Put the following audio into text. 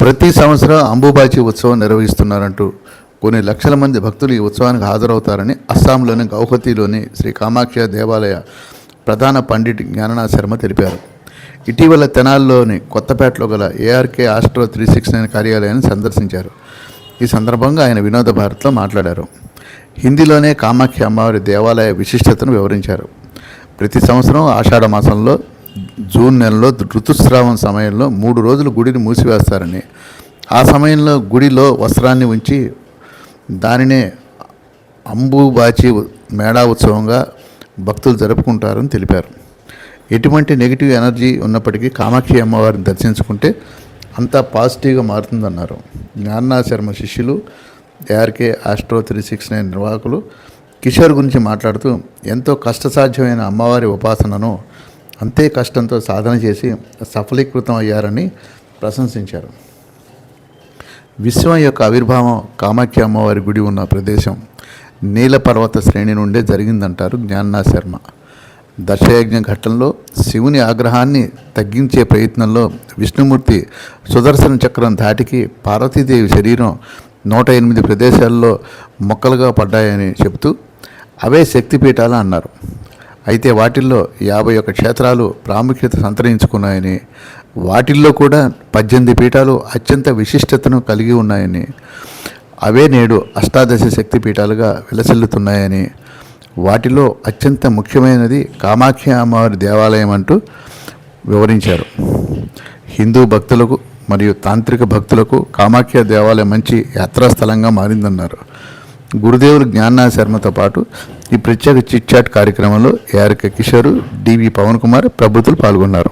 ప్రతి సంవత్సరం అంబుబాచి ఉత్సవం నిర్వహిస్తున్నారంటూ కొన్ని లక్షల మంది భక్తులు ఈ ఉత్సవానికి హాజరవుతారని అస్సాంలోని గౌహతిలోని శ్రీ కామాఖ్య దేవాలయ ప్రధాన పండిట్ జ్ఞాననాథ్ శర్మ తెలిపారు. ఇటీవల తెనాల్లోని కొత్తపేటలో గల ARK astro three six nine కార్యాలయాన్ని సందర్శించారు. ఈ సందర్భంగా ఆయన వినోద భారత్లో మాట్లాడారు. హిందీలోనే కామాఖ్య అమ్మవారి దేవాలయ విశిష్టతను వివరించారు. ప్రతి సంవత్సరం ఆషాఢ మాసంలో జూన్ నెలలో ఋతుస్రావం సమయంలో మూడు రోజులు గుడిని మూసివేస్తారని. ఆ సమయంలో గుడిలో వస్త్రాన్ని ఉంచి దానినే అంబుబాచి మేళా ఉత్సవంగా భక్తులు జరుపుకుంటారని తెలిపారు. ఎటువంటి నెగిటివ్ ఎనర్జీ ఉన్నప్పటికీ కామాక్షి అమ్మవారిని దర్శించుకుంటే అంతా పాజిటివ్గా మారుతుందన్నారు. జ్ఞాననాథ్ శర్మ శిష్యులు ARK astro three six nine నిర్వాహకులు కిషోర్ గురించి మాట్లాడుతూ ఎంతో కష్టసాధ్యమైన అమ్మవారి ఉపాసనను అంతే కష్టంతో సాధన చేసి సఫలీకృతం అయ్యారని ప్రశంసించారు. విశ్వం యొక్క ఆవిర్భావం కామాఖ్య అమ్మవారి గుడి ఉన్న ప్రదేశం నీల పర్వత శ్రేణి నుండే జరిగిందంటారు జ్ఞాననాథ్ శర్మ. దశయజ్ఞ ఘట్టంలో శివుని ఆగ్రహాన్ని తగ్గించే ప్రయత్నంలో విష్ణుమూర్తి సుదర్శన చక్రం ధాటికి పార్వతీదేవి శరీరం నూట ఎనిమిది ప్రదేశాల్లో మొక్కలుగా పడ్డాయని చెబుతూ అవే శక్తిపీఠాలు అన్నారు. అయితే వాటిల్లో యాభై ఒక్క క్షేత్రాలు ప్రాముఖ్యత సంతరించుకున్నాయని వాటిల్లో కూడా పద్దెనిమిది పీఠాలు అత్యంత విశిష్టతను కలిగి ఉన్నాయని అవే నేడు అష్టాదశ శక్తి పీఠాలుగా విలసిల్లుతున్నాయని వాటిలో అత్యంత ముఖ్యమైనది కామాఖ్య అమ్మవారి దేవాలయం అంటూ వివరించారు. హిందూ భక్తులకు మరియు తాంత్రిక భక్తులకు కామాఖ్య దేవాలయం మంచి యాత్రాస్థలంగా మారిందన్నారు. గురుదేవులు జ్ఞాననాథ్ శర్మతో పాటు ఈ ప్రత్యేక చిట్ చాట్ కార్యక్రమంలో ఏఆర్కే కిషోరు డివి పవన్ కుమార్ ప్రభుత్వలు పాల్గొన్నారు.